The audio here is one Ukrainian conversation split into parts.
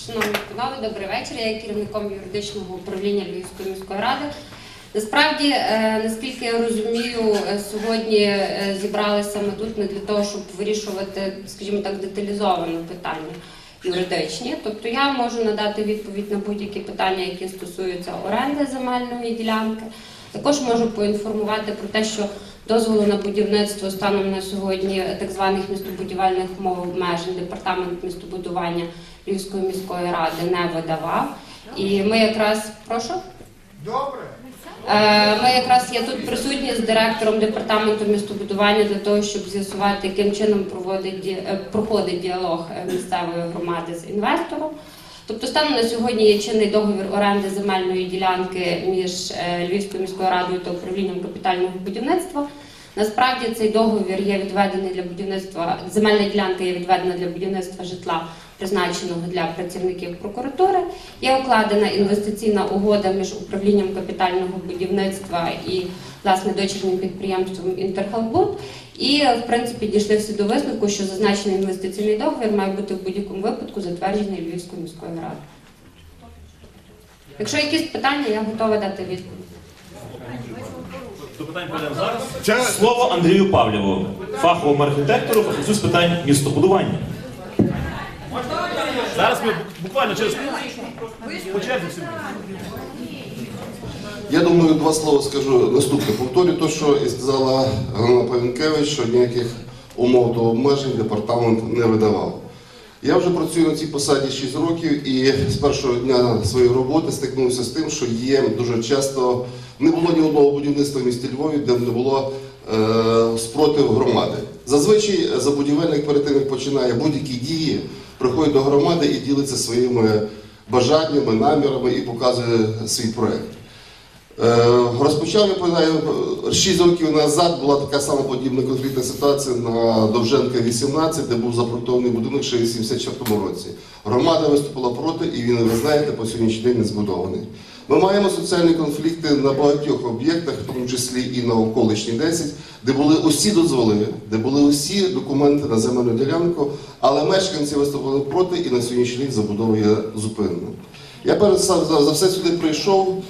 Шановні панове, добрий вечір. Я є керівником юридичного управління Львівської міської ради. Насправді, е, наскільки я розумію, е, сьогодні е, зібралися ми тут не для того, щоб вирішувати, скажімо так, деталізовано питання юридичні. Тобто я можу надати відповідь на будь-які питання, які стосуються оренди земельної ділянки. Також можу поінформувати про те, що дозволу на будівництво станом на сьогодні так званих містобудівельних умов обмежень департамент містобудування Львівської міської ради не видавав. І ми якраз прошу. Добре. Е, Ми якраз є тут присутні з директором департаменту містобудування для того, щоб з'ясувати, яким чином проводить е, проходить діалог е, місцевої громади з інвестором. Тобто станом на сьогодні є чинний договір оренди земельної ділянки між Львівською міською радою та управлінням капітального будівництва. Насправді цей договір є відведений для будівництва. Земельна ділянка є відведена для будівництва житла, призначеного для працівників прокуратури. Є укладена інвестиційна угода між управлінням капітального будівництва і власне дочірнім підприємством Інтерхелбуд. І в принципі дійшли всі до висновку, що зазначений інвестиційний договір має бути в будь-якому випадку затверджений Львівською міською радою. Якщо якісь питання, я готова дати відповідь. До питань перейдемо зараз. Це- Слово Андрію Павлєву, фаховому архітектору, фахівцю з питань містобудування. Зараз ми буквально через по черзі всі. Я думаю, два слова скажу наступне. Повторю те, що і сказала Галина Павінкевич, що ніяких умов та обмежень департамент не видавав. Я вже працюю на цій посаді 6 років і з першого дня своєї роботи стикнувся з тим, що є дуже часто не було ні одного будівництва в місті Львові, де б не було е, спротив громади. Зазвичай забудівельник перед тим, як починає будь-які дії, приходить до громади і ділиться своїми бажаннями, намірами і показує свій проект. Е, Розпочав я пам'ятаю, 6 років назад була така сама подібна конфліктна ситуація на Довженка 18, де був запроектований будинок ще в 84 році. Громада виступила проти, і він, ви знаєте, по сьогоднішній день не збудований. Ми маємо соціальні конфлікти на багатьох об'єктах, в тому числі і на околишній 10, де були усі дозволи, де були усі документи на земельну ділянку, але мешканці виступили проти, і на сьогоднішній день забудова є зупинена. Я перед за, все сюди прийшов.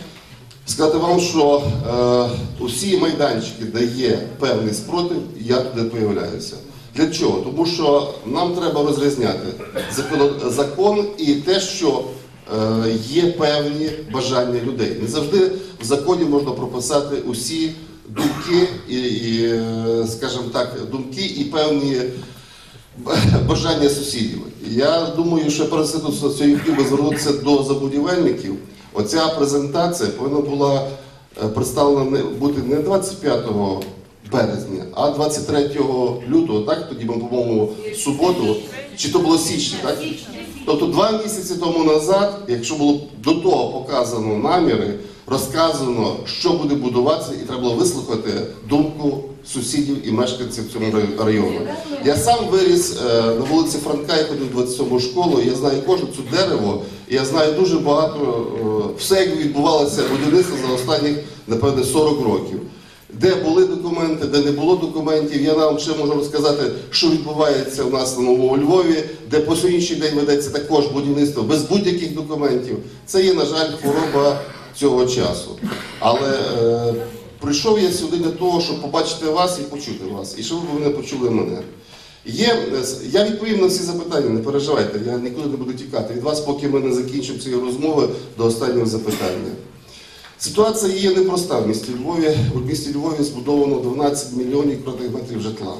Сказати вам, що е, усі майданчики, де є певний спротив, я туди появляюся. Для чого? Тому що нам треба розрізняти закон, і те, що є певні бажання людей. Не завжди в законі можна прописати усі думки і, і е, скажімо так, думки і певні бажання сусідів. Я думаю, що перед цим хотів би звернутися до забудівельників. Оця презентація повинна була е, представлена бути не 25 березня, а 23 лютого, так? Тоді ми, по-моєму, суботу, чи то було січня, так? Тобто два місяці тому назад, якщо було до того показано наміри, розказано, що буде будуватися, і треба було вислухати думку сусідів і мешканців цього району. Я сам виріс е, на вулиці Франка, я ходив в 27 школу, я знаю кожне це дерево, і я знаю дуже багато, е, все, як відбувалося будівництво за останніх, напевне, 40 років. Де були документи, де не було документів. Я вам ще можу розказати, що відбувається у нас на новому Львові, де по сьогоднішній день ведеться також будівництво без будь-яких документів. Це є, на жаль, хвороба цього часу. Але е, прийшов я сюди для того, щоб побачити вас і почути вас, і щоб ви мене почули мене. Є, е, я відповім на всі запитання, не переживайте, я нікуди не буду тікати від вас, поки ми не закінчимо цієї розмови до останнього запитання. Ситуація є непроста в місті Львові. У місті Львові збудовано 12 мільйонів квадратних метрів житла.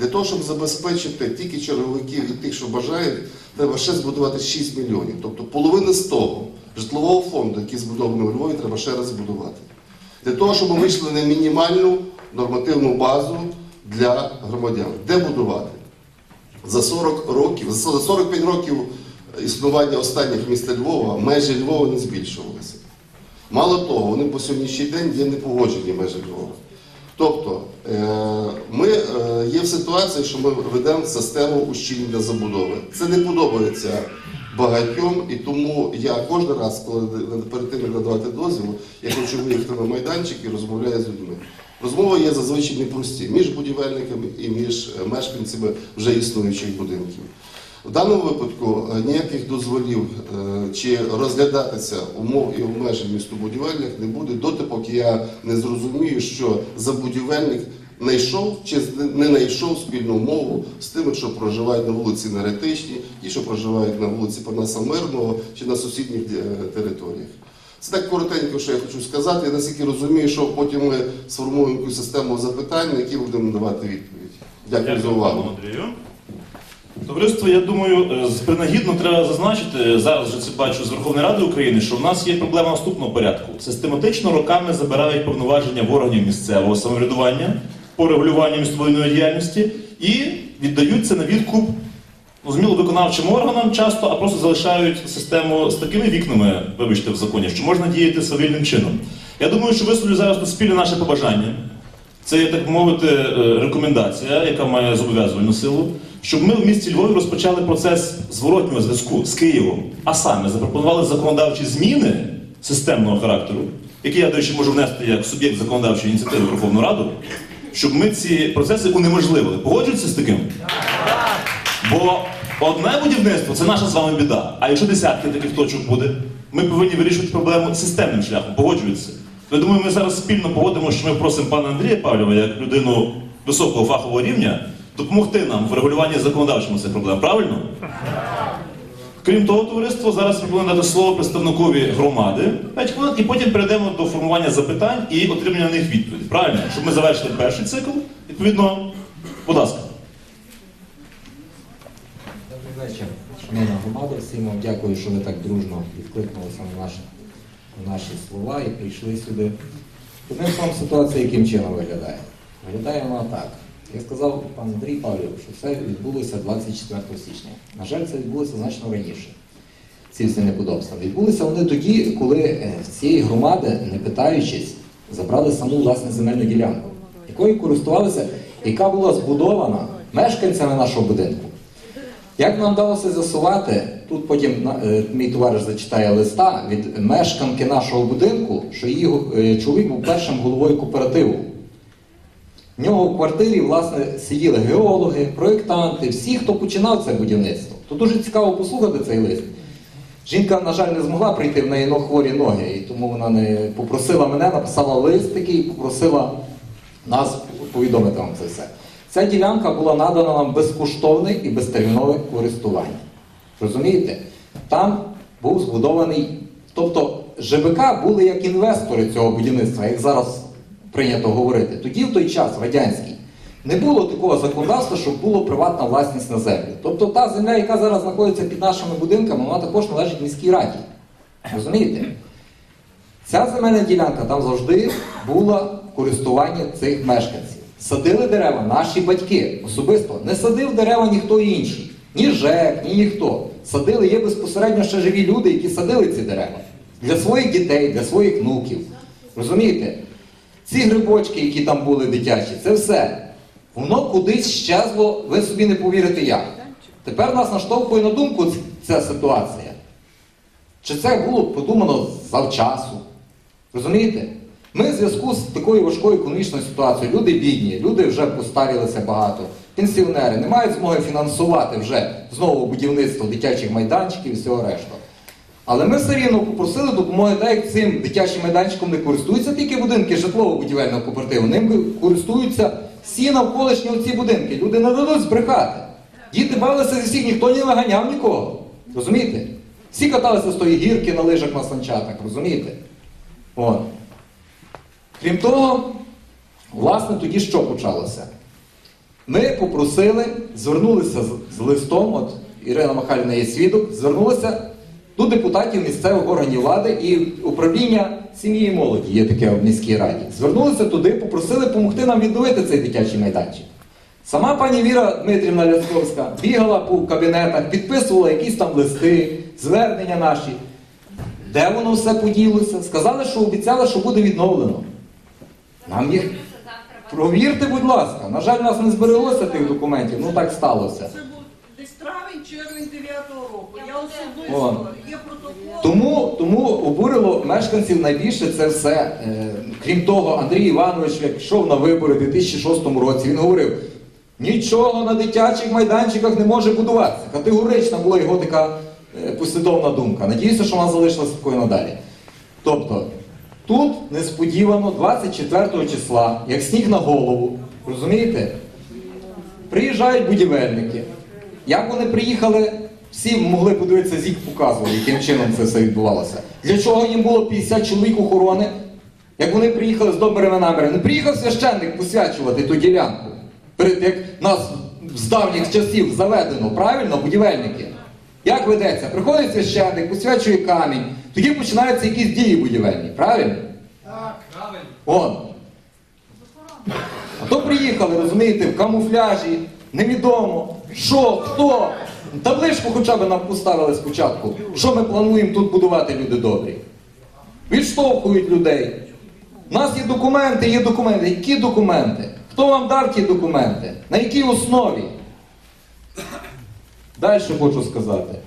Для того, щоб забезпечити тільки черговиків і тих, що бажають, треба ще збудувати 6 мільйонів. Тобто половина з того житлового фонду, який збудований у Львові, треба ще раз збудувати. Для того, щоб ми вийшли на мінімальну нормативну базу для громадян. Де будувати? За 40 років, за 45 років існування останніх міста Львова межі Львова не збільшувалися. Мало того, вони по сьогоднішній день є непогоджені межі Львова. Тобто е, ми е, є в ситуації, що ми ведемо систему ущільнення забудови. Це не подобається багатьом, і тому я кожен раз, коли перед тим як надавати дозвіл, я хочу виїхати на майданчик і розмовляю з людьми. Розмови є зазвичай непрості між будівельниками і між е, мешканцями вже існуючих будинків. В даному випадку е, ніяких дозволів е, чи розглядатися умов і обмежень містобудівельних не буде доти, поки я не зрозумію, що забудівельник знайшов чи не знайшов спільну мову з тими, що проживають на вулиці Неретичній, ті, що проживають на вулиці Панаса Мирного чи на сусідніх е, територіях. Це так коротенько, що я хочу сказати. Я наскільки розумію, що потім ми сформуємо якусь систему запитань, на які будемо давати відповідь. Дякую за увагу. Андрію. Товариство, я думаю, е, принагідно треба зазначити, зараз вже це бачу з Верховної Ради України, що в нас є проблема наступного порядку. Систематично роками забирають повноваження в органів місцевого самоврядування по регулюванню містобудівної діяльності і віддають це на відкуп зрозуміло виконавчим органам часто, а просто залишають систему з такими вікнами, вибачте, в законі, що можна діяти свавільним чином. Я думаю, що висловлю зараз тут спільне наше побажання. Це так мовити, е, рекомендація, яка має зобов'язувальну силу, щоб ми в місті Львові розпочали процес зворотнього зв'язку з Києвом, а саме запропонували законодавчі зміни системного характеру, які я, до речі, можу внести як суб'єкт законодавчої ініціативи в Верховну Раду, щоб ми ці процеси унеможливили. Погоджуються з таким? Бо одне будівництво це наша з вами біда. А якщо десятки таких точок буде, ми повинні вирішувати проблему системним шляхом. Погоджуються. Я думаю, ми зараз спільно погодимо, що ми просимо пана Андрія Павлєва, як людину високого фахового рівня, допомогти нам в регулюванні законодавчому цих проблем. Правильно? Крім того, товариство зараз пропонує дати слово представникові громади і потім перейдемо до формування запитань і отримання на них відповіді. Правильно? Щоб ми завершили перший цикл. Відповідно, будь ласка. Добрий вечір, шановна громада. Всім вам дякую, що ви так дружно відкликнулися на наші, на наші слова і прийшли сюди. Одним словом, ситуація яким чином виглядає? Виглядає вона так. Як сказав пан Андрій Павлів, що все відбулося 24 січня. На жаль, це відбулося значно раніше. Ці всі неподобства. Відбулися вони тоді, коли е, з цієї громади, не питаючись, забрали саму власне земельну ділянку, якою користувалися, яка була збудована мешканцями нашого будинку. Як нам вдалося з'ясувати, тут потім е, мій товариш зачитає листа від мешканки нашого будинку, що її е, чоловік був першим головою кооперативу. В нього в квартирі, власне, сиділи геологи, проєктанти, всі, хто починав це будівництво. То дуже цікаво послухати цей лист. Жінка, на жаль, не змогла прийти в неї хворі ноги, і тому вона не попросила мене, написала лист такий попросила нас повідомити вам це все. Ця ділянка була надана нам безкоштовне і безтермінове користування. Розумієте? Там був збудований, тобто ЖБК були як інвестори цього будівництва, як зараз прийнято говорити. Тоді, в той час, радянський, не було такого законодавства, щоб було приватна власність на землю. Тобто та земля, яка зараз знаходиться під нашими будинками, вона також належить міській раді. Розумієте? Ця земельна ділянка там завжди була в користуванні цих мешканців. Садили дерева наші батьки особисто. Не садив дерева ніхто інший. Ні ЖЕК, ні ніхто. Садили є безпосередньо ще живі люди, які садили ці дерева. Для своїх дітей, для своїх внуків. Розумієте? Ці грибочки, які там були дитячі, це все. Воно кудись щезло, ви собі не повірите як. Тепер нас наштовхує на думку ця ситуація. Чи це було подумано завчасу? Розумієте? Ми в зв'язку з такою важкою економічною ситуацією, люди бідні, люди вже постарілися багато, пенсіонери не мають змоги фінансувати вже знову будівництво дитячих майданчиків і всього решта. Але ми все рівно попросили допомоги, так як цим дитячим майданчиком не користуються тільки будинки житлово-будівельного кооперативу, ним користуються всі навколишні оці будинки. Люди не дадуть збрехати. Діти бавилися зі всіх, ніхто не виганяв нікого. Розумієте? Всі каталися з тої гірки на лижах на санчатах, розумієте? От. Крім того, власне, тоді що почалося? Ми попросили, звернулися з, листом, от Ірина Михайлівна є свідок, звернулися до депутатів місцевих органів влади і управління сім'ї і молоді, є таке в міській раді. Звернулися туди, попросили допомогти нам відновити цей дитячий майданчик. Сама пані Віра Дмитрівна Лясковська бігала по кабінетах, підписувала якісь там листи, звернення наші. Де воно все поділося? Сказали, що обіцяли, що буде відновлено. Нам їх провірте, будь ласка. На жаль, у нас не збереглося тих документів, ну так сталося. Це був десь травень, червень 9-го року. Я Тому, тому обурило мешканців найбільше це все. Е, крім того, Андрій Іванович, як йшов на вибори у 2006 році, він говорив: Нічого на дитячих майданчиках не може будуватися. Категорична була його така е, послідовна думка. Надіюся, що вона залишилася такою надалі. Тобто, тут несподівано 24 числа, як сніг на голову, розумієте, приїжджають будівельники. Як вони приїхали, всі могли подивитися, зік показував, яким чином це все відбувалося. Для чого їм було 50 чоловік охорони? Як вони приїхали з добрими намірами, не приїхав священник посвячувати ту ділянку. Перед як нас з давніх часів заведено, правильно, будівельники? Як ведеться? Приходить священник, посвячує камінь, тоді починаються якісь дії будівельні, правильно? Так, правильно. Он. А то приїхали, розумієте, в камуфляжі, невідомо, що, хто. Табличку хоча б нам поставили спочатку, що ми плануємо тут будувати, люди добрі. Відштовхують людей. У нас є документи, є документи. Які документи? Хто вам дав ті документи? На якій основі? Далі хочу сказати.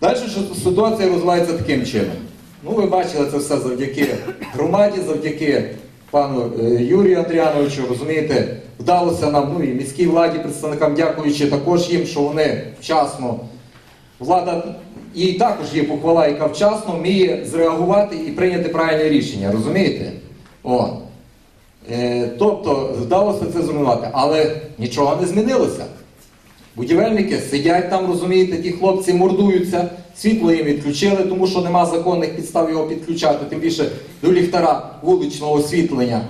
Далі ситуація розвивається таким чином. Ну, ви бачили це все завдяки громаді, завдяки пану е, Юрію Андріановичу, розумієте, вдалося нам, ну і міській владі, представникам, дякуючи також їм, що вони вчасно, влада, їй також є похвала, яка вчасно вміє зреагувати і прийняти правильне рішення, розумієте? О. Е, тобто вдалося це зруйнувати, але нічого не змінилося. Будівельники сидять там, розумієте, ті хлопці мордуються, світло їм відключили, тому що нема законних підстав його підключати, тим більше до ліхтара вуличного освітлення.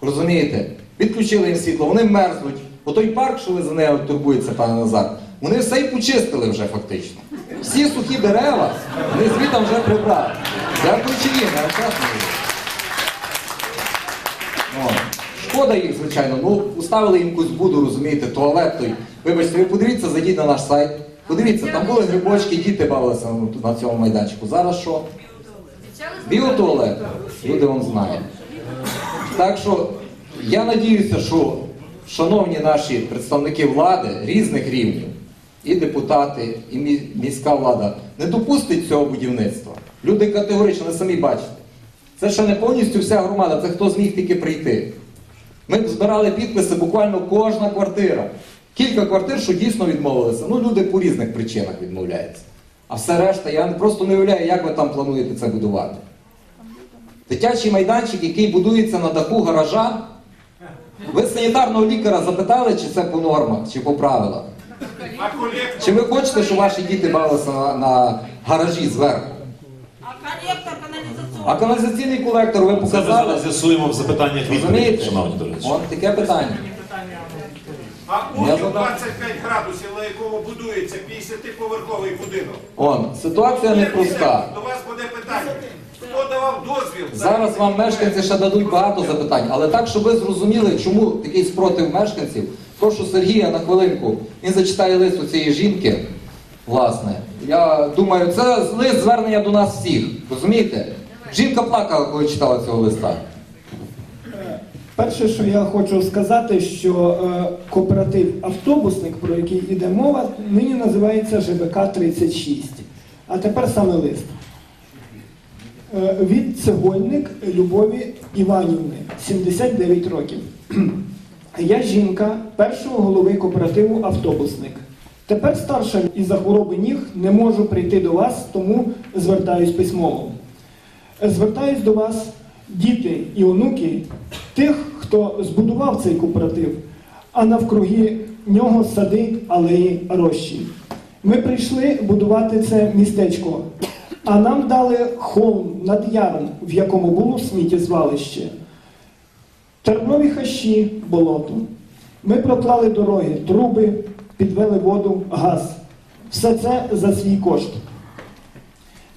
Розумієте? Відключили їм світло, вони мерзнуть. Бо той парк, що ви за нею турбуєтеся, пане Назар, вони все й почистили вже фактично. Всі сухі дерева вони звітом вже прибрали. Дякуючи їм, я вам чесно говорю. О, Шкода їх, звичайно. Ну, уставили їм якусь буду, розумієте, туалет той. Вибачте, ви подивіться, зайдіть на наш сайт. Подивіться, там були грибочки, діти бавилися на- цьому майданчику. Зараз що? Біотуалет. Люди вам знають. Так що я надіюся, що шановні наші представники влади різних рівнів, і депутати, і міська влада не допустить цього будівництва. Люди категорично, ви самі бачите. Це ще не повністю вся громада, це хто зміг тільки прийти. Ми збирали підписи буквально кожна квартира. Кілька квартир, що дійсно відмовилися. Ну, люди по різних причинах відмовляються. А все решта, я просто не уявляю, як ви там плануєте це будувати. Дитячий майданчик, який будується на даху гаража. Ви санітарного лікаря запитали, чи це по нормах, чи по правилах? Чи ви хочете, щоб ваші діти бавилися на, на гаражі зверху? А каналізаційний. Колектор ви Це ми показали? зараз з'ясуємо в запитаннях Розумієте? шановні до речі. От таке питання. А Я ось задам- 25 градусів, на якому будується 50-поверховий будинок. Он, ситуація непроста. До вас буде питання. Хто давав дозвіл? Зараз вам мешканці ще дадуть багато запитань, але так, щоб ви зрозуміли, чому такий спротив мешканців, прошу Сергія на хвилинку. Він зачитає лист у цієї жінки. Власне, я думаю, це лист звернення до нас всіх. Розумієте? Жінка плакала, коли читала цього листа. Перше, що я хочу сказати, що е, кооператив автобусник, про який йде мова, нині називається ЖБК 36. А тепер саме лист. Е, від цегольник Любові Іванівни, 79 років. Я жінка першого голови кооперативу автобусник. Тепер старша із-за хвороби ніг не можу прийти до вас, тому звертаюсь письмово. Звертаюсь до вас, діти і онуки, тих, хто збудував цей кооператив, а навкруги нього сади, алеї, рощі. Ми прийшли будувати це містечко, а нам дали холм над яром, в якому було сміттєзвалище. Тернові хащі, болото. Ми проклали дороги, труби, підвели воду, газ. Все це за свій кошт.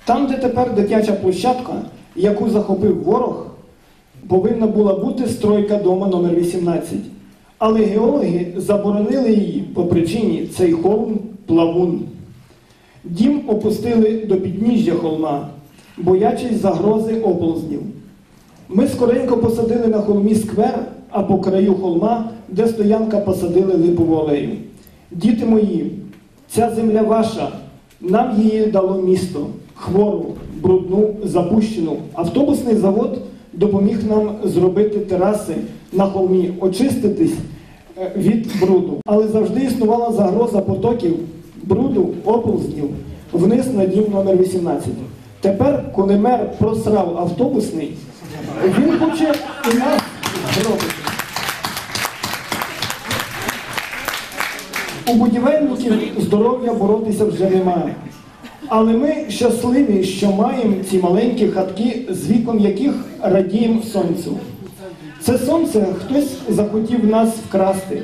Там, де тепер дитяча площадка, яку захопив ворог, повинна була бути стройка дома номер 18. Але геологи заборонили її по причині цей холм плавун. Дім опустили до підніжжя холма, боячись загрози оползнів. Ми скоренько посадили на холмі сквер, а по краю холма, де стоянка посадили липову алею. Діти мої, ця земля ваша, нам її дало місто, хвору, брудну, запущену. Автобусний завод допоміг нам зробити тераси на холмі, очиститись е, від бруду. Але завжди існувала загроза потоків бруду, оползнів вниз на дім номер 18. Тепер, коли мер просрав автобусний, він хоче і нас зробити. У будівельників здоров'я боротися вже немає. Але ми щасливі, що маємо ці маленькі хатки, з вікон яких радіємо сонцю. Це сонце хтось захотів нас вкрасти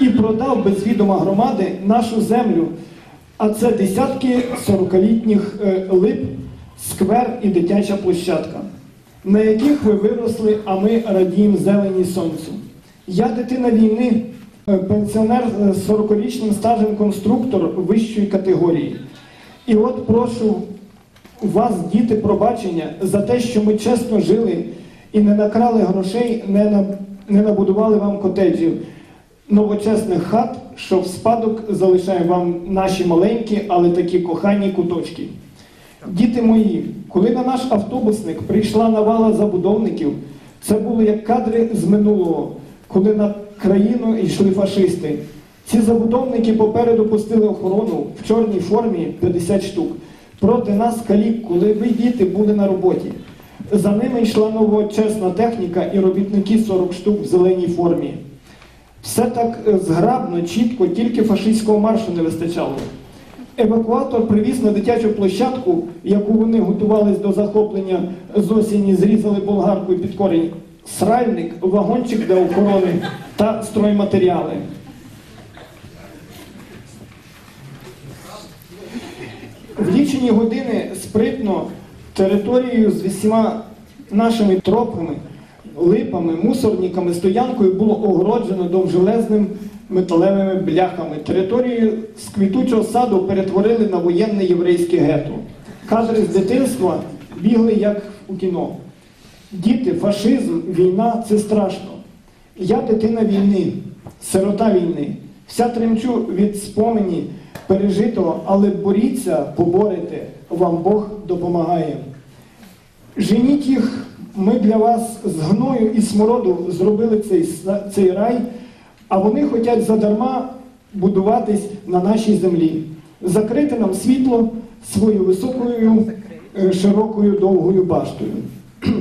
і продав без відома громади нашу землю. А це десятки сорокалітніх е, лип, сквер і дитяча площадка, на яких ви виросли, а ми радіємо зелені сонцю. Я дитина війни, е, пенсіонер з 40-річним стажем конструктор вищої категорії. І от прошу вас, діти, пробачення за те, що ми чесно жили і не накрали грошей, не, на, не набудували вам котеджів, новочесних хат, що в спадок залишаємо вам наші маленькі, але такі кохані куточки. Діти мої, коли на наш автобусник прийшла навала забудовників, це були як кадри з минулого, коли на країну йшли фашисти. Ці забудовники попереду пустили охорону в чорній формі 50 штук. Проти нас калік, коли ви діти були на роботі. За ними йшла новочесна техніка і робітники 40 штук в зеленій формі. Все так е, зграбно, чітко, тільки фашистського маршу не вистачало. Евакуатор привіз на дитячу площадку, яку вони готувались до захоплення з осені, зрізали болгаркою під корінь. Сральник, вагончик для охорони та стройматеріали. В лічені години спритно територією з всіма нашими тропами, липами, мусорниками, стоянкою було огороджено довжелезним металевими бляхами. Територію з квітучого саду перетворили на воєнне єврейське гетто. Кадри з дитинства бігли як у кіно. Діти, фашизм, війна це страшно. Я дитина війни, сирота війни. Вся тремчу від спомені пережитого, але боріться, поборете, вам Бог допомагає. Женіть їх, ми для вас з гною і смороду зробили цей, цей рай, а вони хочуть задарма будуватись на нашій землі. Закрити нам світло своєю високою, е, широкою довгою баштою.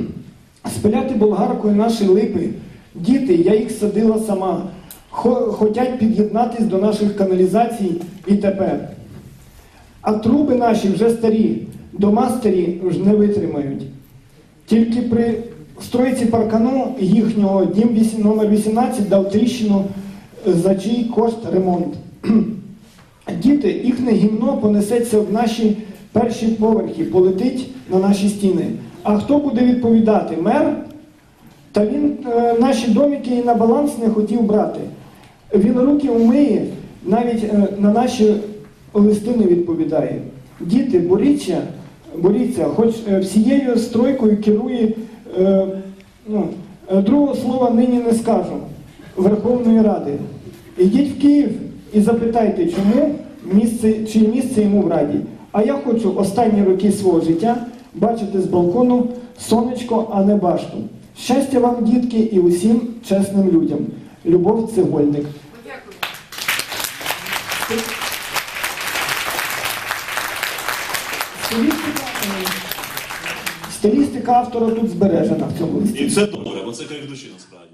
Спиляти болгаркою наші липи. Діти, я їх садила сама. Хо- Хотять під'єднатись до наших каналізацій і тепер. А труби наші вже старі, дома старі вже не витримають. Тільки при стройці паркану їхнього дім номер 18 дав тріщину е, за чий кошт ремонт. Діти, їхнє гімно понесеться в наші перші поверхи, полетить на наші стіни. А хто буде відповідати? Мер? Та він е, наші домики і на баланс не хотів брати. Він руки умиє, навіть е, на наші листи не відповідає. Діти, боріться, боріться, хоч е, всією стройкою керує, е, ну, другого слова нині не скажу, Верховної Ради. Ідіть в Київ і запитайте, чому місце, чи місце йому в Раді. А я хочу останні роки свого життя бачити з балкону сонечко, а не башту. Щастя вам, дітки, і усім чесним людям. Любов Цегольник. Стилістика, автора тут збережена в цьому листі. І це добре, бо це крик душі насправді.